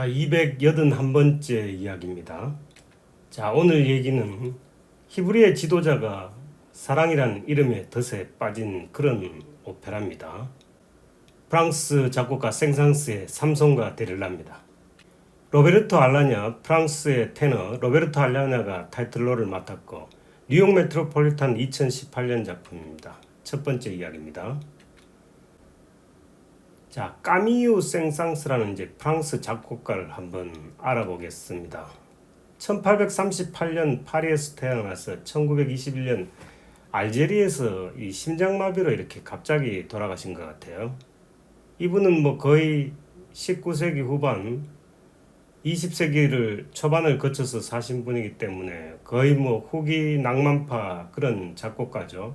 자, 281번째 이야기입니다. 자, 오늘 얘기는 히브리의 지도자가 사랑이란 이름의 덫에 빠진 그런 오페라입니다. 프랑스 작곡가 생상스의 삼손과 데릴라입니다. 로베르토 알라냐, 프랑스의 테너 로베르토 알라냐가 타이틀로를 맡았고 뉴욕 메트로폴리탄 2018년 작품입니다. 첫 번째 이야기입니다. 자, 까미유 생상스라는 이제 프랑스 작곡가를 한번 알아보겠습니다. 1838년 파리에서 태어나서 1921년 알제리에서 이 심장마비로 이렇게 갑자기 돌아가신 것 같아요. 이분은 뭐 거의 19세기 후반, 20세기를 초반을 거쳐서 사신 분이기 때문에 거의 뭐 후기 낭만파 그런 작곡가죠.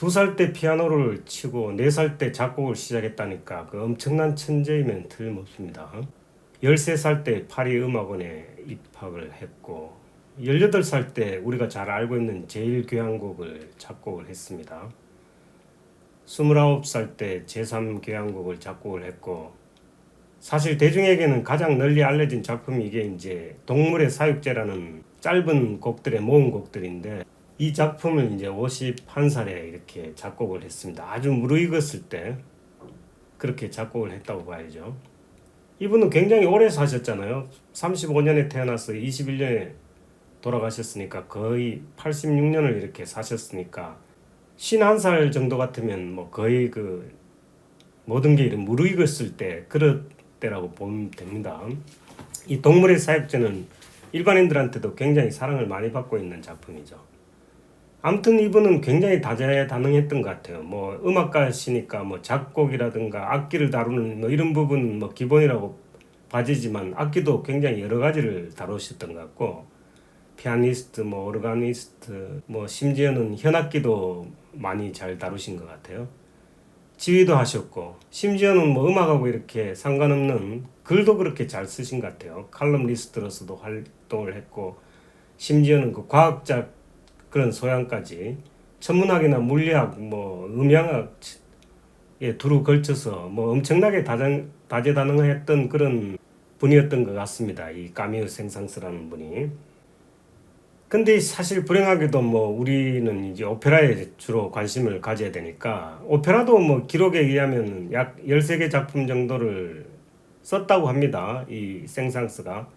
두 살 때 피아노를 치고 네 살 때 작곡을 시작했다니까 그 엄청난 천재이면 틀림없습니다. 13살 때 파리 음악원에 입학을 했고 18살 때 우리가 잘 알고 있는 제일 교향곡을 작곡을 했습니다. 29살 때 제3교향곡을 작곡을 했고 사실 대중에게는 가장 널리 알려진 작품이 이게 이제 동물의 사육제라는 짧은 곡들의 모음 곡들인데 이 작품을 이제 51살에 이렇게 작곡을 했습니다. 아주 무르익었을 때 그렇게 작곡을 했다고 봐야죠. 이분은 굉장히 오래 사셨잖아요. 35년에 태어나서 21년에 돌아가셨으니까 거의 86년을 이렇게 사셨으니까 51살 정도 같으면 뭐 거의 그 모든 게 이런 무르익었을 때 그럴 때라고 보면 됩니다. 이 동물의 사육제는 일반인들한테도 굉장히 사랑을 많이 받고 있는 작품이죠. 아무튼 이분은 굉장히 다재다능했던 것 같아요. 뭐 음악가시니까 뭐 작곡이라든가 악기를 다루는 뭐 이런 부분 뭐 기본이라고 봐지지만 악기도 굉장히 여러 가지를 다루셨던 것 같고 피아니스트, 뭐 오르가니스트, 뭐 심지어는 현악기도 많이 잘 다루신 것 같아요. 지휘도 하셨고 심지어는 뭐 음악하고 이렇게 상관없는 글도 그렇게 잘 쓰신 것 같아요. 칼럼리스트로서도 활동을 했고 심지어는 그 과학자 그런 소양까지 천문학이나 물리학, 뭐 음향학에 두루 걸쳐서 뭐 엄청나게 다장, 다재다능했던 그런 분이었던 것 같습니다. 이 까미우 생상스라는 분이. 근데 사실 불행하게도 뭐 우리는 이제 오페라에 주로 관심을 가져야 되니까 오페라도 뭐 기록에 의하면 약 13개 작품 정도를 썼다고 합니다. 이 생상스가.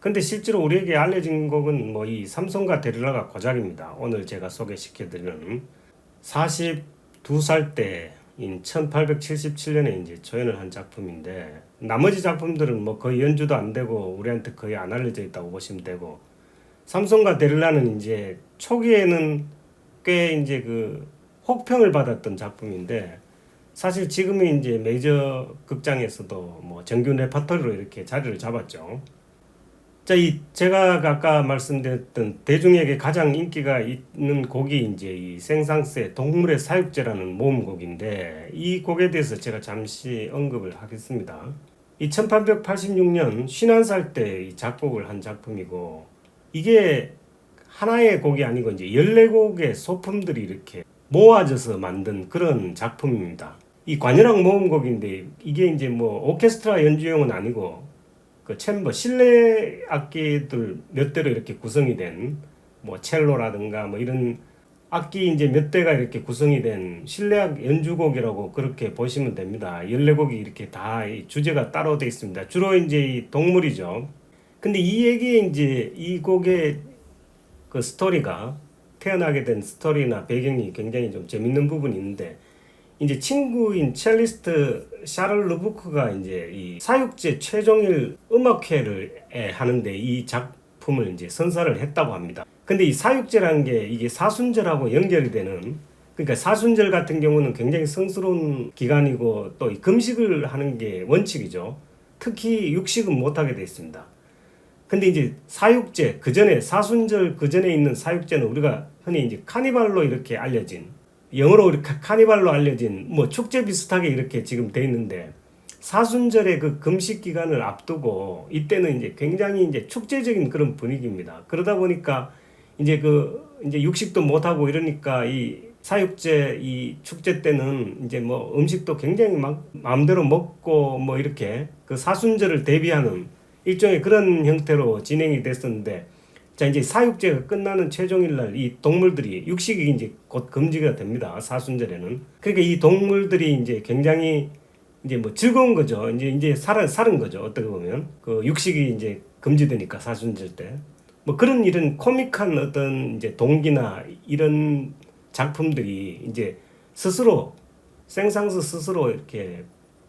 근데 실제로 우리에게 알려진 곡은 뭐 이 삼성과 데릴라가 고작입니다. 오늘 제가 소개시켜드리는 42살 때인 1877년에 이제 조연을 한 작품인데 나머지 작품들은 뭐 거의 연주도 안 되고 우리한테 거의 안 알려져 있다고 보시면 되고 삼성과 데릴라는 이제 초기에는 꽤 이제 그 혹평을 받았던 작품인데 사실 지금은 이제 메이저 극장에서도 뭐 정규 레파토리로 이렇게 자리를 잡았죠. 자, 이 제가 아까 말씀드렸던 대중에게 가장 인기가 있는 곡이 이제 이 생상스의 동물의 사육제라는 모음곡인데 이 곡에 대해서 제가 잠시 언급을 하겠습니다. 이 1886년 51살 때 작곡을 한 작품이고 이게 하나의 곡이 아니고 이제 14곡의 소품들이 이렇게 모아져서 만든 그런 작품입니다. 이 관현악 모음곡인데 이게 이제 뭐 오케스트라 연주용은 아니고 그 챔버 실내 악기들 몇 대로 이렇게 구성이 된 뭐 첼로라든가 뭐 이런 악기 이제 몇 대가 이렇게 구성이 된 실내악 연주곡이라고 그렇게 보시면 됩니다. 14곡이 이렇게 다 주제가 따로 되어 있습니다. 주로 이제 이 동물이죠. 근데 이 얘기에 이제 이 곡의 그 스토리가 태어나게 된 스토리나 배경이 굉장히 좀 재밌는 부분이 있는데 이제 친구인 첼리스트 샤를 르부크가 이제 이 사육제 최종일 음악회를 하는데 이 작품을 이제 선사를 했다고 합니다. 근데 이 사육제라는 게 이게 사순절하고 연결이 되는 그러니까 사순절 같은 경우는 굉장히 성스러운 기간이고 또 금식을 하는 게 원칙이죠. 특히 육식은 못 하게 돼 있습니다. 근데 이제 사육제 그 전에 사순절 그 전에 있는 사육제는 우리가 흔히 이제 카니발로 이렇게 알려진 영어로 우리 카니발로 알려진 뭐 축제 비슷하게 이렇게 지금 돼 있는데 사순절의 그 금식 기간을 앞두고 이때는 이제 굉장히 이제 축제적인 그런 분위기입니다. 그러다 보니까 이제 그 이제 육식도 못 하고 이러니까 이 사육제 이 축제 때는 이제 뭐 음식도 굉장히 막 마음대로 먹고 뭐 이렇게 그 사순절을 대비하는 일종의 그런 형태로 진행이 됐었는데 자 이제 사육제가 끝나는 최종일 날 이 동물들이 육식이 이제 곧 금지가 됩니다. 사순절에는. 그러니까 이 동물들이 이제 굉장히 이제 뭐 즐거운 거죠. 이제 이제 살은 살은 거죠. 어떻게 보면. 그 육식이 이제 금지되니까 사순절 때. 뭐 그런 이런 코믹한 어떤 이제 동기나 이런 작품들이 이제 스스로 생상스 스스로 이렇게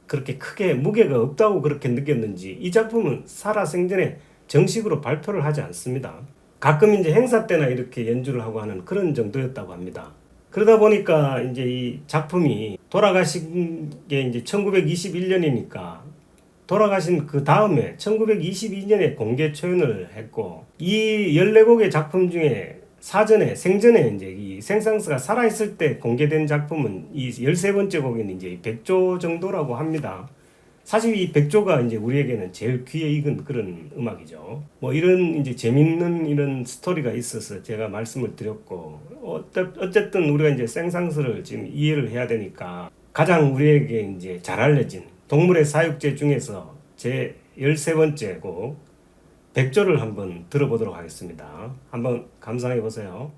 그렇게 크게 무게가 없다고 그렇게 느꼈는지 이 작품은 살아 생전에 정식으로 발표를 하지 않습니다. 가끔 이제 행사 때나 이렇게 연주를 하고 하는 그런 정도였다고 합니다. 그러다 보니까 이제 이 작품이 돌아가신 게 이제 1921년이니까 돌아가신 그 다음에 1922년에 공개 초연을 했고 이 14곡의 작품 중에 사전에 생전에 이제 이 생상스가 살아있을 때 공개된 작품은 이 13번째 곡인 이제 이 백조 정도라고 합니다. 사실 이 백조가 이제 우리에게는 제일 귀에 익은 그런 음악이죠. 뭐 이런 이제 재밌는 이런 스토리가 있어서 제가 말씀을 드렸고 어쨌든 우리가 이제 생상스를 지금 이해를 해야 되니까 가장 우리에게 이제 잘 알려진 동물의 사육제 중에서 제 13번째 곡 백조를 한번 들어보도록 하겠습니다. 한번 감상해 보세요.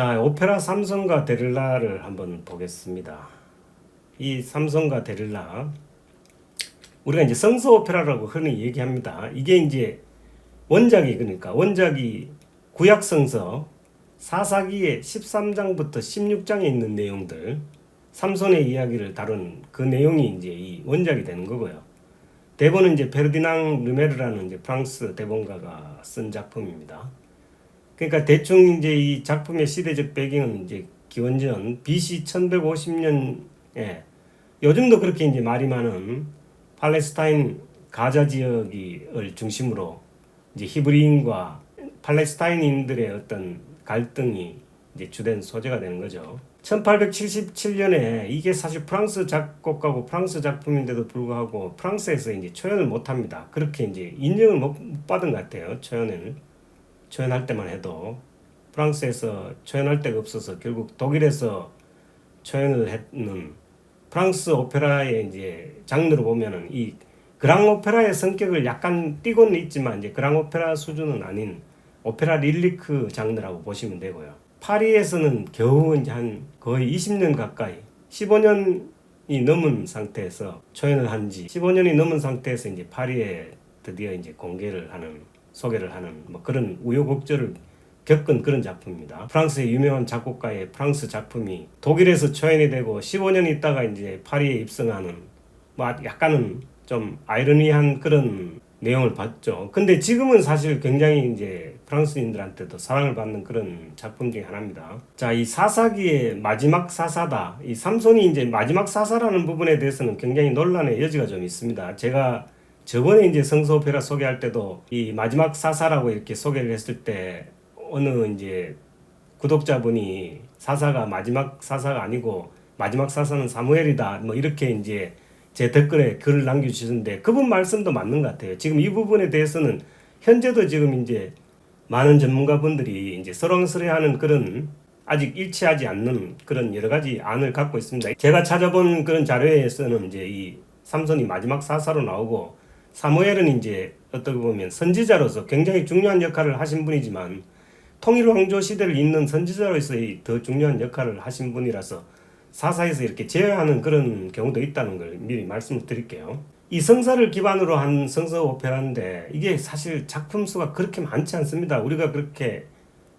자, 오페라 삼성과 데릴라를 한번 보겠습니다. 이 삼성과 데릴라 우리가 이제 성서 오페라라고 흔히 얘기합니다. 이게 이제 원작이 그러니까 원작이 구약 성서 사사기의 13장부터 16장에 있는 내용들 삼손의 이야기를 다룬 그 내용이 이제 이 원작이 되는 거고요. 대본은 이제 베르디낭 르메르라는 이제 프랑스 대본가가 쓴 작품입니다. 그러니까 대충 이제 이 작품의 시대적 배경은 이제 기원전 BC 1150년에 요즘도 그렇게 이제 말이 많은 팔레스타인 가자 지역을 중심으로 이제 히브리인과 팔레스타인인들의 어떤 갈등이 이제 주된 소재가 되는 거죠. 1877년에 이게 사실 프랑스 작곡가고 프랑스 작품인데도 불구하고 프랑스에서 이제 초연을 못 합니다. 그렇게 이제 인정을 못 받은 것 같아요. 초연을. 초연할 때만 해도 프랑스에서 초연할 데가 없어서 결국 독일에서 초연을 했는 프랑스 오페라의 이제 장르로 보면은 이 그랑 오페라의 성격을 약간 띠고는 있지만 이제 그랑 오페라 수준은 아닌 오페라 릴리크 장르라고 보시면 되고요. 파리에서는 겨우 이제 한 거의 20년 가까이 15년이 넘은 상태에서 초연을 한 지 15년이 넘은 상태에서 이제 파리에 드디어 이제 공개를 하는 소개를 하는 뭐 그런 우여곡절을 겪은 그런 작품입니다. 프랑스의 유명한 작곡가의 프랑스 작품이 독일에서 초연이 되고 15년 있다가 이제 파리에 입성하는 뭐 약간은 좀 아이러니한 그런 내용을 봤죠. 근데 지금은 사실 굉장히 이제 프랑스인들한테도 사랑을 받는 그런 작품 중에 하나입니다. 자, 이 사사기의 마지막 사사다. 이 삼손이 이제 마지막 사사라는 부분에 대해서는 굉장히 논란의 여지가 좀 있습니다. 제가 저번에 이제 성서 오페라 소개할 때도 이 마지막 사사라고 이렇게 소개를 했을 때 어느 이제 구독자분이 사사가 마지막 사사가 아니고 마지막 사사는 사무엘이다. 뭐 이렇게 이제 제 댓글에 글을 남겨주셨는데 그분 말씀도 맞는 것 같아요. 지금 이 부분에 대해서는 현재도 지금 이제 많은 전문가분들이 이제 서렁스레하는 그런 아직 일치하지 않는 그런 여러 가지 안을 갖고 있습니다. 제가 찾아본 그런 자료에서는 이제 이 삼손이 마지막 사사로 나오고 사무엘은 이제 어떻게 보면 선지자로서 굉장히 중요한 역할을 하신 분이지만 통일 왕조 시대를 잇는 선지자로서의 더 중요한 역할을 하신 분이라서 사사에서 이렇게 제외하는 그런 경우도 있다는 걸 미리 말씀을 드릴게요. 이 성사를 기반으로 한 성서 오페라인데 이게 사실 작품 수가 그렇게 많지 않습니다. 우리가 그렇게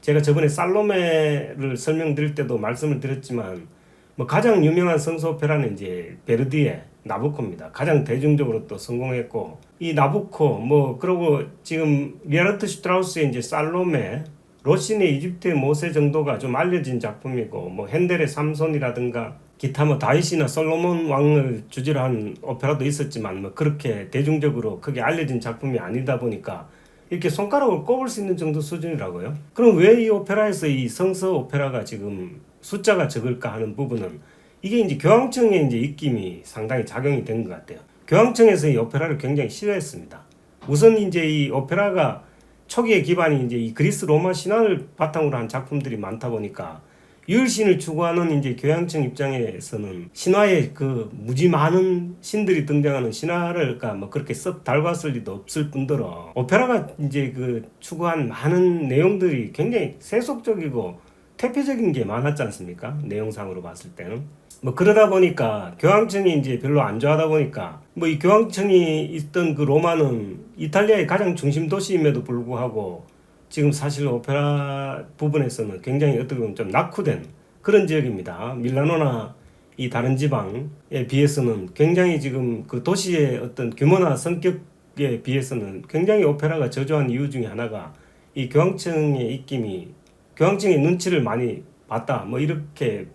제가 저번에 살로메를 설명드릴 때도 말씀을 드렸지만 뭐 가장 유명한 성서 오페라는 이제 베르디의 나부코입니다. 가장 대중적으로 또 성공했고 이 나부코 뭐 그리고 지금 리하르트 슈트라우스의 이제 살로메 로신의 이집트의 모세 정도가 좀 알려진 작품이고 뭐 핸델의 삼손이라든가 기타 뭐 다윗이나 솔로몬 왕을 주제로 한 오페라도 있었지만 뭐 그렇게 대중적으로 크게 알려진 작품이 아니다 보니까 이렇게 손가락을 꼽을 수 있는 정도 수준이라고요. 그럼 왜 이 오페라에서 이 성서 오페라가 지금 숫자가 적을까 하는 부분은 이게 이제 교황청의 이제 입김이 상당히 작용이 된 것 같아요. 교황청에서 이 오페라를 굉장히 싫어했습니다. 우선 이제 이 오페라가 초기의 기반이 이제 이 그리스 로마 신화를 바탕으로 한 작품들이 많다 보니까 유일신을 추구하는 이제 교양청 입장에서는 신화에 그 무지 많은 신들이 등장하는 신화를 그러니까 뭐 그렇게 썩 달궜을 리도 없을 뿐더러 오페라가 이제 그 추구한 많은 내용들이 굉장히 세속적이고 태폐적인 게 많았지 않습니까? 내용상으로 봤을 때는 뭐 그러다 보니까 교황청이 이제 별로 안 좋아하다 보니까 뭐 이 교황청이 있던 그 로마는 이탈리아의 가장 중심 도시임에도 불구하고 지금 사실 오페라 부분에서는 굉장히 어떻게 보면 좀 낙후된 그런 지역입니다. 밀라노나 이 다른 지방에 비해서는 굉장히 지금 그 도시의 어떤 규모나 성격에 비해서는 굉장히 오페라가 저조한 이유 중에 하나가 이 교황청의 입김이 교황청의 눈치를 많이 봤다. 뭐 이렇게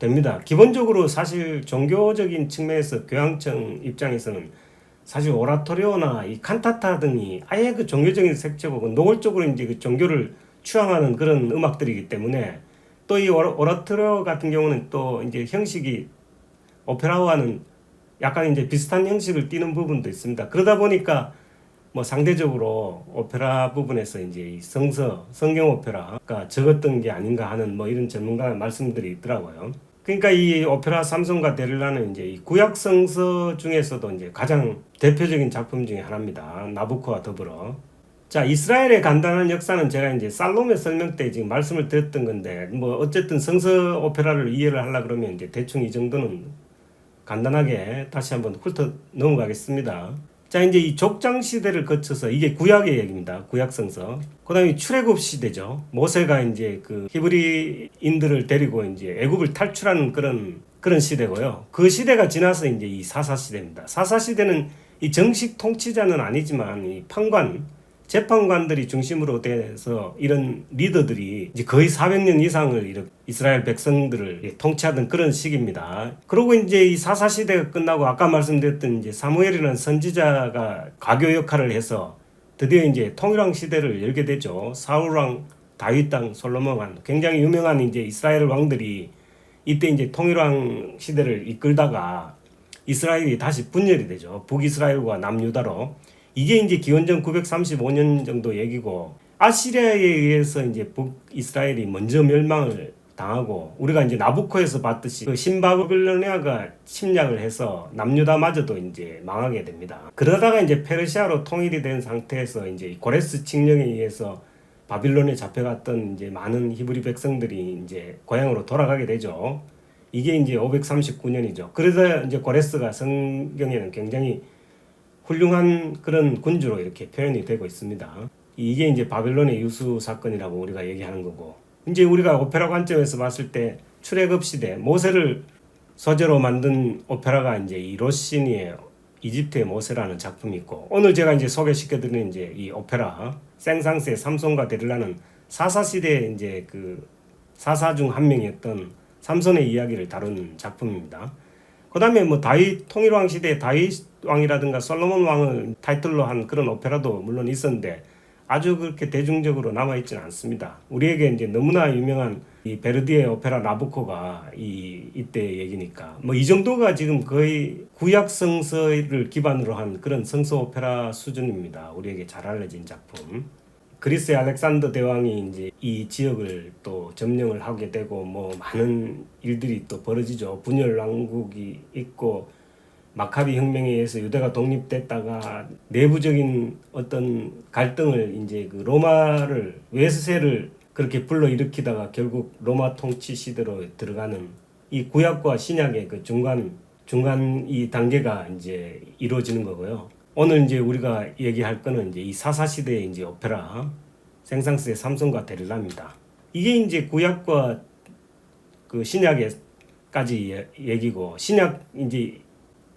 됩니다. 기본적으로 사실 종교적인 측면에서 교황청 입장에서는 사실 오라토리오나 이 칸타타 등이 아예 그 종교적인 색채고 노골적으로 이제 그 종교를 추앙하는 그런 음악들이기 때문에 또 이 오라토리오 같은 경우는 또 이제 형식이 오페라와는 약간 이제 비슷한 형식을 띠는 부분도 있습니다. 그러다 보니까 뭐 상대적으로 오페라 부분에서 이제 이 성서 성경 오페라가 적었던 게 아닌가 하는 뭐 이런 전문가 말씀들이 있더라고요. 그러니까 이 오페라 삼손과 데릴라는 이제 이 구약 성서 중에서도 이제 가장 대표적인 작품 중에 하나입니다. 나부코와 더불어. 자, 이스라엘의 간단한 역사는 제가 이제 살롬의 설명 때 지금 말씀을 드렸던 건데, 뭐, 어쨌든 성서 오페라를 이해를 하려 그러면 이제 대충 이 정도는 간단하게 다시 한번 훑어 넘어가겠습니다. 자, 이제 이 족장 시대를 거쳐서 이게 구약의 얘기입니다. 구약 성서. 그다음에 출애굽 시대죠. 모세가 이제 그 히브리인들을 데리고 이제 애굽을 탈출하는 그런 그런 시대고요. 그 시대가 지나서 이제 이 사사 시대입니다. 사사 시대는 이 정식 통치자는 아니지만 이 판관 재판관들이 중심으로 돼서 이런 리더들이 이제 거의 400년 이상을 이렇게 이스라엘 백성들을 통치하던 그런 시기입니다. 그리고 이제 이 사사 시대가 끝나고 아까 말씀드렸던 이제 사무엘이라는 선지자가 가교 역할을 해서 드디어 이제 통일왕 시대를 열게 되죠. 사울왕 다윗 땅 솔로몬 왕 굉장히 유명한 이제 이스라엘 왕들이 이때 이제 통일왕 시대를 이끌다가 이스라엘이 다시 분열이 되죠. 북이스라엘과 남유다로. 이게 이제 기원전 935년 정도 얘기고 아시리아에 의해서 이제 북이스라엘이 먼저 멸망을 당하고 우리가 이제 나부코에서 봤듯이 그 신바빌로니아가 침략을 해서 남유다마저도 이제 망하게 됩니다. 그러다가 이제 페르시아로 통일이 된 상태에서 이제 고레스 칙령에 의해서 바빌론에 잡혀갔던 이제 많은 히브리 백성들이 이제 고향으로 돌아가게 되죠. 이게 이제 539년이죠. 그래서 이제 고레스가 성경에는 굉장히 훌륭한 그런 군주로 이렇게 표현이 되고 있습니다. 이게 이제 바빌론의 유수 사건이라고 우리가 얘기하는 거고 이제 우리가 오페라 관점에서 봤을 때 출애굽 시대 모세를 소재로 만든 오페라가 이제 이 로시니의 이집트의 모세라는 작품이 있고 오늘 제가 이제 소개시켜드리는 이제 이 오페라 생상스의 삼손과 데릴라는 사사 시대의 이제 그 사사 중 한 명이었던 삼손의 이야기를 다룬 작품입니다. 그 다음에 뭐 다윗 통일왕 시대 다윗 왕이라든가 솔로몬 왕을 타이틀로 한 그런 오페라도 물론 있었는데 아주 그렇게 대중적으로 남아 있지는 않습니다. 우리에게 이제 너무나 유명한 이 베르디의 오페라 나부코가 이 이때 얘기니까 뭐 이 정도가 지금 거의 구약 성서를 기반으로 한 그런 성서 오페라 수준입니다. 우리에게 잘 알려진 작품. 그리스의 알렉산더 대왕이 이제 이 지역을 또 점령을 하게 되고 뭐 많은 일들이 또 벌어지죠. 분열 왕국이 있고 마카비 혁명에 의해서 유대가 독립됐다가 내부적인 어떤 갈등을 이제 그 로마를 외세를 그렇게 불러 일으키다가 결국 로마 통치 시대로 들어가는 이 구약과 신약의 그 중간 중간 이 단계가 이제 이루어지는 거고요. 오늘 이제 우리가 얘기할 거는 이제 이 사사 시대의 이제 오페라 생상스의 삼손과 데릴라입니다. 이게 이제 구약과 그 신약에까지 예- 얘기고 신약 이제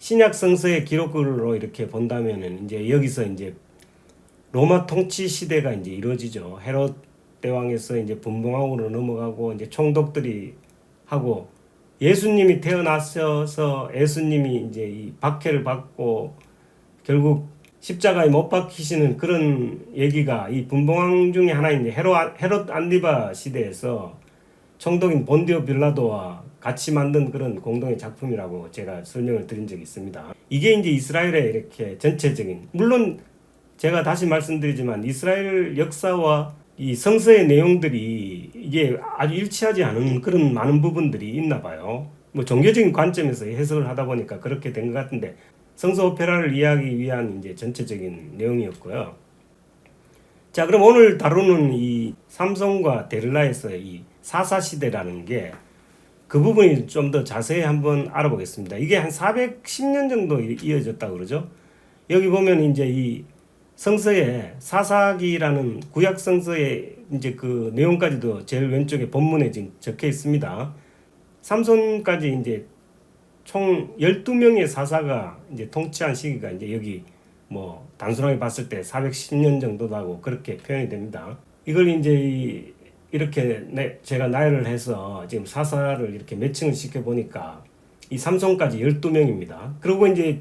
신약 성서의 기록으로 이렇게 본다면은 이제 여기서 이제 로마 통치 시대가 이제 이루어지죠. 헤롯 대왕에서 이제 분봉왕으로 넘어가고 이제 총독들이 하고 예수님이 태어나셔서 예수님이 이제 이 박해를 받고 결국 십자가에 못 박히시는 그런 얘기가 이 분봉왕 중에 하나인 헤롯 헤롯 안디바 시대에서 총독인 본디오 빌라도와 같이 만든 그런 공동의 작품이라고 제가 설명을 드린 적이 있습니다. 이게 이제 이스라엘의 이렇게 전체적인 물론 제가 다시 말씀드리지만 이스라엘 역사와 이 성서의 내용들이 이게 아주 일치하지 않은 그런 많은 부분들이 있나 봐요. 뭐 종교적인 관점에서 해석을 하다 보니까 그렇게 된 것 같은데 성서 오페라를 이해하기 위한 이제 전체적인 내용이었고요. 자, 그럼 오늘 다루는 이 삼성과 데릴라에서 이 사사 시대라는 게 그 부분이 좀 더 자세히 한번 알아보겠습니다. 이게 한 410년 정도 이- 이어졌다고 그러죠. 여기 보면 이제 이 성서에 사사기라는 구약 성서의 이제 그 내용까지도 제일 왼쪽에 본문에 지금 적혀 있습니다. 삼손까지 이제 총 12명의 사사가 이제 통치한 시기가 이제 여기 뭐 단순하게 봤을 때 410년 정도라고 그렇게 표현이 됩니다. 이걸 이제 이- 이렇게 내, 제가 나열을 해서 지금 사사를 이렇게 매칭을 시켜 보니까 이 삼손까지 12명입니다. 그리고 이제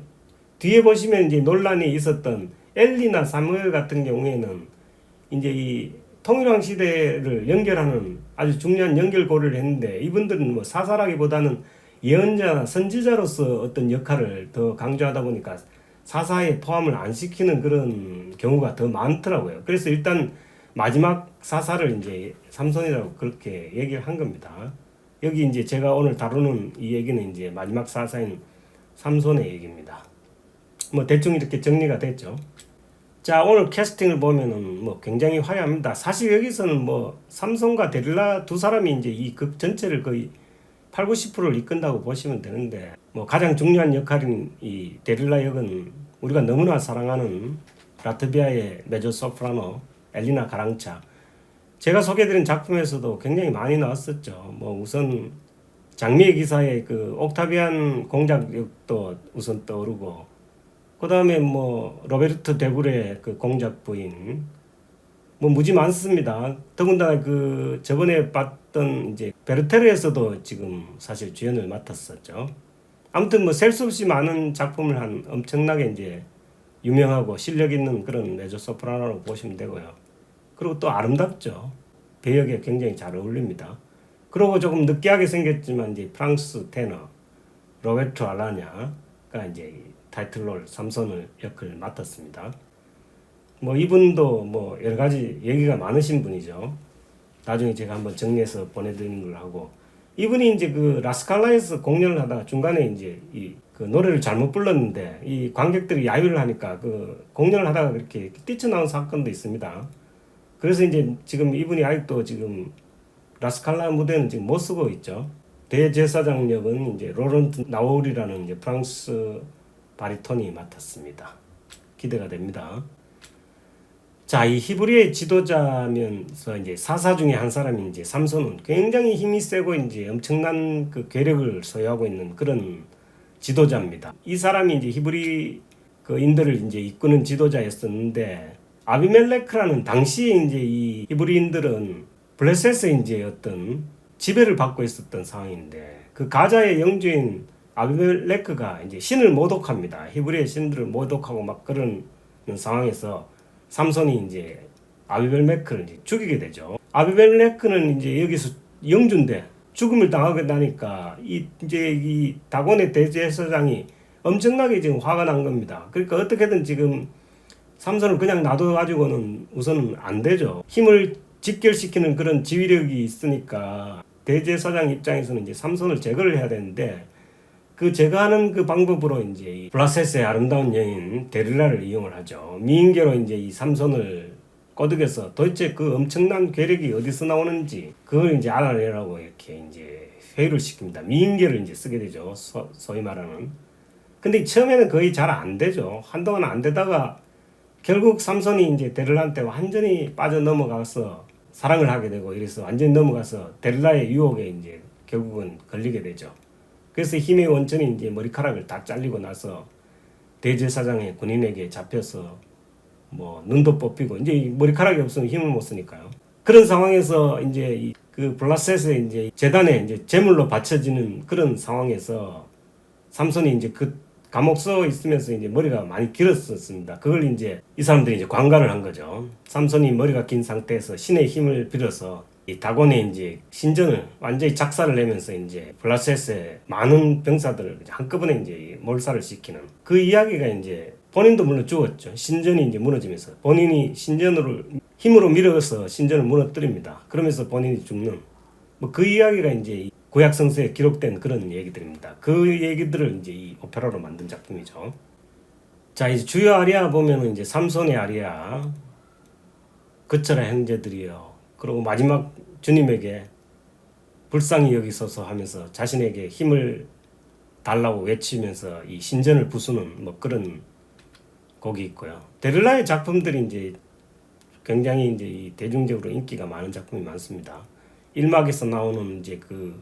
뒤에 보시면 이제 논란이 있었던 엘리나 사무엘 같은 경우에는 이제 이 통일왕 시대를 연결하는 아주 중요한 연결고리를 했는데 이분들은 뭐 사사라기보다는 예언자나 선지자로서 어떤 역할을 더 강조하다 보니까 사사에 포함을 안 시키는 그런 경우가 더 많더라고요. 그래서 일단 마지막 사사를 이제 삼손이라고 그렇게 얘기를 한 겁니다. 여기 이제 제가 오늘 다루는 이 얘기는 이제 마지막 사사인 삼손의 얘기입니다. 뭐 대충 이렇게 정리가 됐죠. 자 오늘 캐스팅을 보면은 뭐 굉장히 화려합니다. 사실 여기서는 뭐 삼성과 데릴라 두 사람이 이제 이 극 전체를 거의 8, 90%를 이끈다고 보시면 되는데 뭐 가장 중요한 역할인 이 데릴라 역은 우리가 너무나 사랑하는 라트비아의 메조 소프라노 엘리나 가랑차 제가 소개드린 작품에서도 굉장히 많이 나왔었죠. 뭐 우선 장미의 기사의 그 옥타비안 공작역도 우선 떠오르고 그 다음에 뭐 로베르트 데브레 그 공작 부인 뭐 무지 많습니다. 더군다나 그 저번에 봤던 이제 베르테르에서도 지금 사실 주연을 맡았었죠. 아무튼 뭐 셀 수 없이 많은 작품을 한 엄청나게 이제 유명하고 실력 있는 그런 메조 소프라노로 보시면 되고요. 그리고 또 아름답죠. 배역에 굉장히 잘 어울립니다. 그리고 조금 느끼하게 생겼지만 이제 프랑스 테너 로베르토 알라냐가 이제 이 타이틀롤 삼손을 역을 맡았습니다. 뭐 이분도 뭐 여러 가지 얘기가 많으신 분이죠. 나중에 제가 한번 정리해서 보내드리는 걸 하고 이분이 이제 그 라스칼라에서 공연을 하다가 중간에 이제 이그 노래를 잘못 불렀는데 이 관객들이 야유를 하니까 그 공연을 하다가 그렇게 뛰쳐나온 사건도 있습니다. 그래서 이제 지금 이분이 아직도 지금 라스칼라 무대는 지금 못 쓰고 있죠. 대제사장 역은 이제 로런트 나우리라는 이제 프랑스 바리톤이 맡았습니다. 기대가 됩니다. 자, 이 히브리의 지도자면서 이제 사사 중에 한 사람인 이제 삼손은 굉장히 힘이 세고 이제 엄청난 그 괴력을 소유하고 있는 그런 지도자입니다. 이 사람이 이제 히브리 그 인들을 이제 이끄는 지도자였었는데 아비멜레크라는 당시에 이제 이 히브리인들은 블레셋의 이제 어떤 지배를 받고 있었던 상황인데 그 가자의 영주인 아비멜레크가 이제 신을 모독합니다. 히브리의 신들을 모독하고 막 그런 상황에서 삼손이 이제 아비멜레크를 이제 죽이게 되죠. 아비멜레크는 이제 여기서 영주인데 죽음을 당하게 나니까 이 이제 이 다곤의 대제사장이 엄청나게 지금 화가 난 겁니다. 그러니까 어떻게든 지금 삼손을 그냥 놔둬 가지고는 우선은 안 되죠. 힘을 직결시키는 그런 지휘력이 있으니까 대제사장 입장에서는 이제 삼손을 제거를 해야 되는데 그 제거하는 그 방법으로 이제 이 블라세스의 아름다운 여인 데릴라를 이용을 하죠. 미인계로 이제 이 삼손을 꼬드겨서 도대체 그 엄청난 괴력이 어디서 나오는지 그걸 이제 알아내라고 이렇게 이제 회유를 시킵니다. 미인계를 이제 쓰게 되죠. 소, 소위 말하는. 근데 처음에는 거의 잘 안 되죠. 한동안 안 되다가 결국 삼손이 이제 데릴라한테 완전히 빠져 넘어가서 사랑을 하게 되고 이래서 완전히 넘어가서 데릴라의 유혹에 이제 결국은 걸리게 되죠. 그래서 힘의 원천이 이제 머리카락을 다 잘리고 나서 대제사장의 군인에게 잡혀서 뭐 눈도 뽑히고 이제 이 머리카락이 없으면 힘을 못 쓰니까요. 그런 상황에서 이제 이그 블라셋의 이제 재단에 이제 제물로 바쳐지는 그런 상황에서 삼손이 이제 그 감옥 서 있으면서 이제 머리가 많이 길었었습니다. 그걸 이제 이 사람들이 이제 관가를 한 거죠. 삼손이 머리가 긴 상태에서 신의 힘을 빌어서 이 다곤의 이제 신전을 완전히 작사를 내면서 이제 블라셋의 많은 병사들을 한꺼번에 이제 몰살을 시키는 그 이야기가 이제 본인도 물론 죽었죠. 신전이 이제 무너지면서 본인이 신전으로 힘으로 밀어서 신전을 무너뜨립니다. 그러면서 본인이 죽는 뭐 그 이야기가 이제 이 구약 성서에 기록된 그런 얘기들입니다. 그 얘기들을 이제 이 오페라로 만든 작품이죠. 자 이제 주요 아리아 보면은 이제 삼손의 아리아, 그처라 형제들이여. 그리고 마지막 주님에게 불쌍히 여기소서 하면서 자신에게 힘을 달라고 외치면서 이 신전을 부수는 뭐 그런 곡이 있고요. 데릴라의 작품들이 이제 굉장히 이제 이 대중적으로 인기가 많은 작품이 많습니다. 일막에서 나오는 이제 그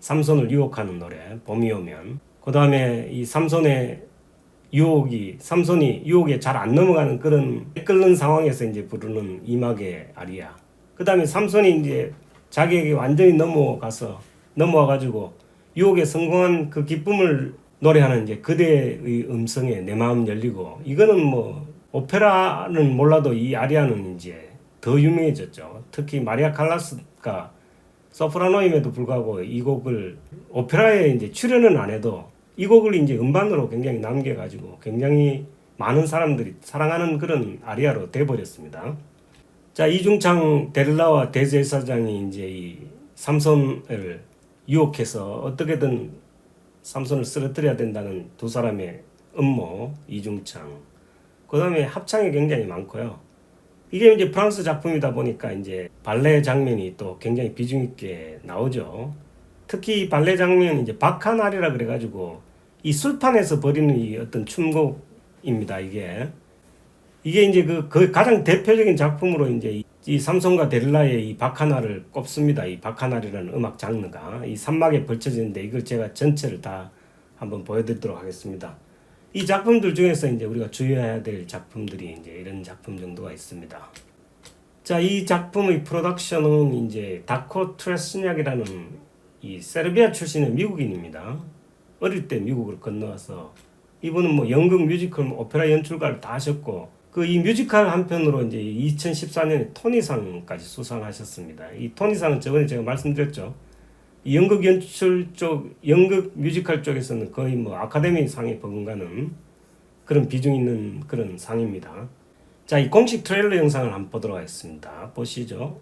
삼손을 유혹하는 노래 봄이 오면 그 다음에 이 삼손의 유혹이 삼손이 유혹에 잘 안 넘어가는 그런 끓는 상황에서 이제 부르는 이막의 아리아 그 다음에 삼손이 이제 자기에게 완전히 넘어가서 넘어와 가지고 유혹에 성공한 그 기쁨을 노래하는 이제 그대의 음성에 내 마음 열리고 이거는 뭐 오페라는 몰라도 이 아리아는 이제 더 유명해졌죠. 특히 마리아 칼라스가 소프라노임에도 불구하고 이 곡을 오페라에 이제 출연은 안 해도 이 곡을 이제 음반으로 굉장히 남겨가지고 굉장히 많은 사람들이 사랑하는 그런 아리아로 돼버렸습니다. 자 이중창 데릴라와 대제사장이 이제 이 삼손을 유혹해서 어떻게든 삼손을 쓰러뜨려야 된다는 두 사람의 음모 이중창. 그 다음에 합창이 굉장히 많고요. 이게 이제 프랑스 작품이다 보니까 이제 발레 장면이 또 굉장히 비중 있게 나오죠. 특히 이 발레 장면이 이제 바카날이라 그래가지고 이 술판에서 벌이는 이 어떤 춤곡입니다. 이게 이게 이제 그, 그 가장 대표적인 작품으로 이제 이, 이 삼손과 데릴라의 이 바카나를 꼽습니다. 이 바카날이라는 음악 장르가 이 산막에 걸쳐지는데 이걸 제가 전체를 다 한번 보여드리도록 하겠습니다. 이 작품들 중에서 이제 우리가 주의해야 될 작품들이 이제 이런 작품 정도가 있습니다. 자, 이 작품의 프로덕션은 이제 다코 트레스냐이라는 이 세르비아 출신의 미국인입니다. 어릴 때 미국을 건너와서 이분은 뭐 연극 뮤지컬 오페라 연출가를 다 하셨고 그 이 뮤지컬 한편으로 이제 2014년에 토니상까지 수상하셨습니다. 이 토니상은 저번에 제가 말씀드렸죠. 이 연극 연출 쪽, 연극 뮤지컬 쪽에서는 거의 뭐 아카데미 상에 버금가는 그런 비중 있는 그런 상입니다. 자, 이 공식 트레일러 영상을 한번 보도록 하겠습니다. 보시죠.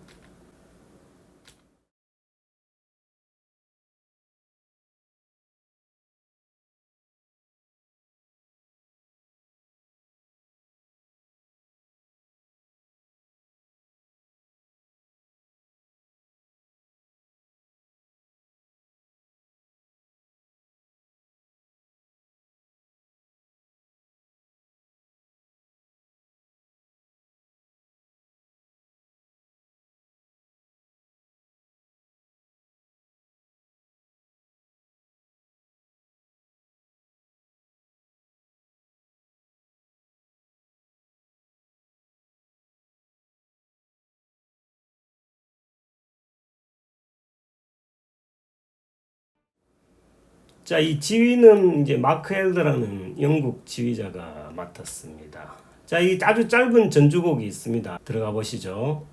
자, 이 지휘는 이제 마크 헬더라는 영국 지휘자가 맡았습니다. 자, 이 아주 짧은 전주곡이 있습니다. 들어가 보시죠.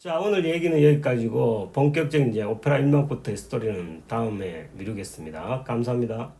자, 오늘 얘기는 여기까지고 본격적인 이제 오페라 1막부터의 스토리는 다음에 미루겠습니다. 감사합니다.